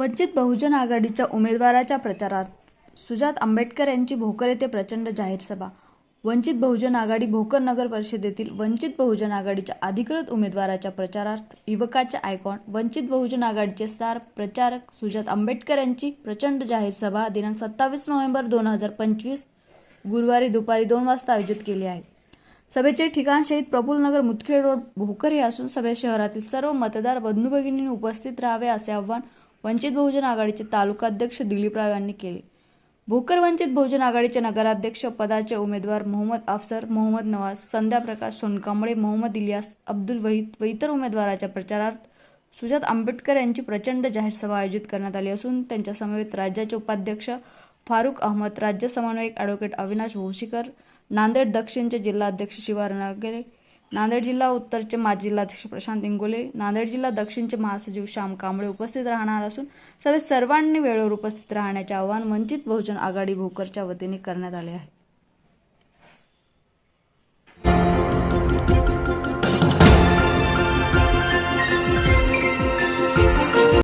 वंचित बहुजन आघाडीच्या उमेदवाराच्या प्रचारार्थ सुजात आंबेडकर यांची भोकर येथे प्रचंड जाहीर सभा. वंचित बहुजन आघाडी भोकर नगर परिषदेतील वंचित बहुजन आघाडीच्या अधिकृत उमेदवाराच्या प्रचारार्थ युवकाचे आयकॉन वंचित बहुजन आघाडीचे स्टार प्रचारक सुजात आंबेडकर यांची प्रचंड जाहीर सभा दिनांक सत्तावीस नोव्हेंबर दोन हजार पंचवीस गुरुवारी दुपारी दोन वाजता आयोजित केली आहे. सभेचे ठिकाण शहीद प्रफुल्लनगर मुदखेड रोड भोकर हे असून सभेत शहरातील सर्व मतदार बंधू भगिनींनी उपस्थित राहावे असे आव्हान वंचित बहुजन आघाडीचे तालुका अध्यक्ष दिलीपराव यांनी केले. भोकर वंचित बहुजन आघाडीचे नगराध्यक्ष पदाचे उमेदवार मोहम्मद अफसर मोहम्मद नवाज संध्या प्रकाश सोनकांबळे मोहम्मद इलियास अब्दुल वहीद व इतर उमेदवाराच्या प्रचारार्थ सुजात आंबेडकर यांची प्रचंड जाहीर सभा आयोजित करण्यात आली असून त्यांच्या समवेत राज्याचे उपाध्यक्ष फारुख अहमद राज्य समन्वयक ॲडव्होकेट अविनाश भोशीकर नांदेड दक्षिणचे जिल्हाध्यक्ष शिवा रणगेले नांदेड जिल्हा उत्तरचे माजी जिल्हाध्यक्ष प्रशांत इंगोले नांदेड जिल्हा दक्षिणचे महासचिव श्याम कांबळे उपस्थित राहणार असून सभेत सर्वांनी वेळेवर उपस्थित राहण्याचे आवाहन वंचित बहुजन आघाडी भोकरच्या वतीने करण्यात आले आहे.